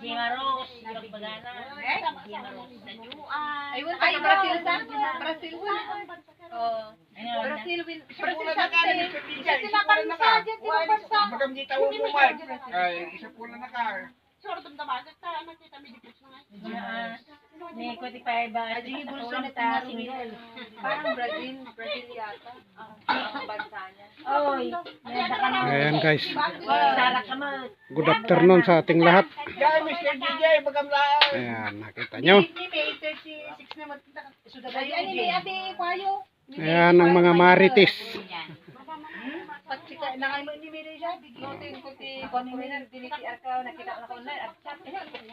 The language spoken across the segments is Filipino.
Gimaros, Pagpagana. Gimaros. Ay, wala ay, Brazil sa? Brazil sa? Oh. Ano, Brazil, win- Isa Brazil pula sa. Mr. DJ. Sila Isa pula na ka. kansa, dyan, sila kansa. Magam di tawo mo, Mark. Ay, isa pula na ka. May kuti pa iba. Ay, di, bulso na ta single. Parang Brazil, Brazil yata. Ang bansa niya. Oy. Ayan guys, good afternoon sa ating lahat. Ayan, nakita nyo. Ni May 36 naman. Sudah tayo. Ay, ni Ate Kwayo. Ayan ang mga marites. Nangay mo ni Miri siya. Biglotin ko ti Kono Minan, diniti arkaw, nakita ko na ko online. At chat, eh, siya? Nakita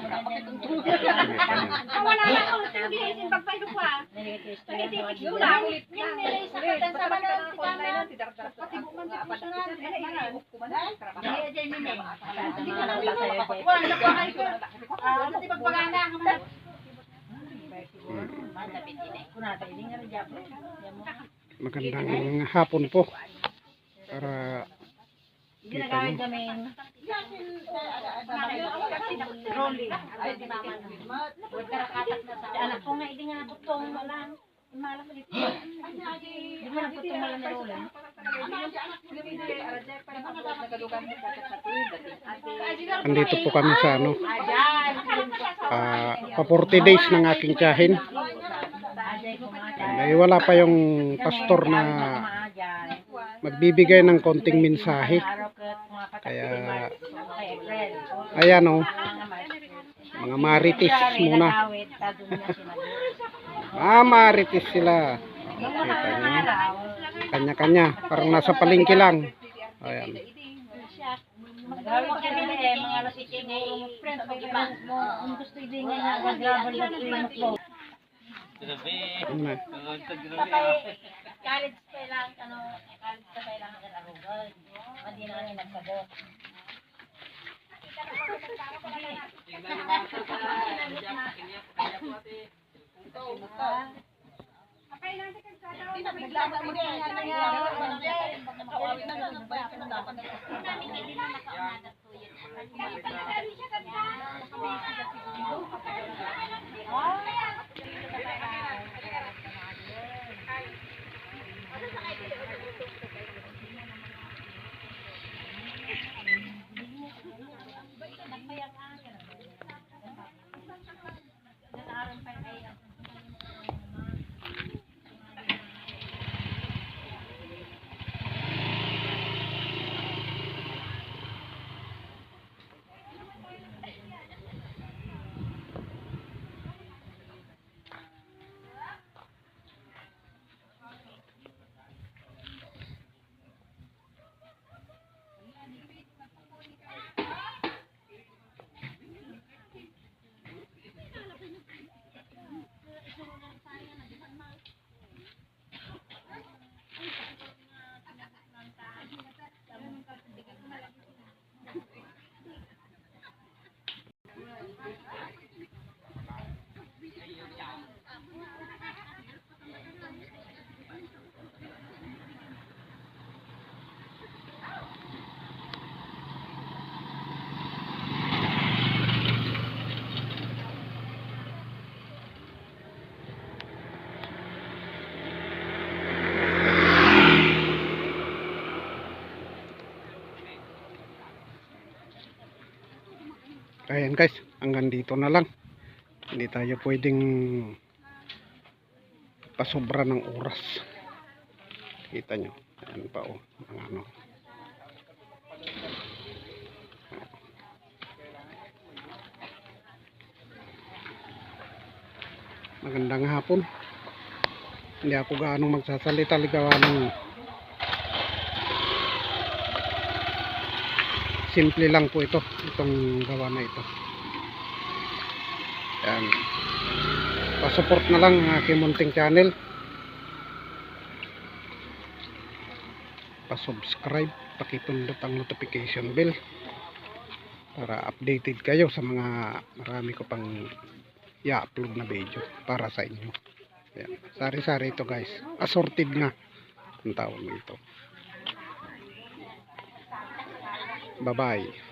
mo na pakitungtong. Wala na ako. Sabi yung pagpailo ko ah. Ko Wala, lang. ulit na. Ulit, sa mga online na, tidar-dar. Pati mo man, di ko na. Iniiyak ko man. Trabaho. Hindi ka lang Wala, napakay ko. Ah, dati pagpagana. Kunata, hindi nga rin japo. Magandang hapon po. Para Ginagawin kami. Rolling. Ay, di naman. Anak ko nga, hindi nga butong malang. Malang. Hindi mo lang butong malang na rolling. andito po kami sa ano, ah, pa 40 days ng aking tiyahin. Ay, wala pa yung pastor na magbibigay ng konting mensahe. Kaya, ayan o, mga marites muna. Ah, marites sila. Kita nyo. Kanya-kanya. Parang nasa palengke lang. Ayan. Mga gusto mo. Ano college pa lang, ano, college pa lang ang nag-arugal. Hindi na nga nagsagot. Ayan guys, hanggang dito na lang. Hindi tayo pwedeng pasobra ng oras. Kita nyo. Ayan pa oh. Ang ano. Magandang hapon. Hindi ako gaano magsasalita ligawa ng simple lang po ito itong gawa na ito. Yan pasupport na lang ang aking munting channel. Pasubscribe pakipindot ang notification bell para updated kayo sa mga marami ko pang i-upload na video para sa inyo. Sari-sari ito guys. Assorted nga ang tawag nito Bye-bye.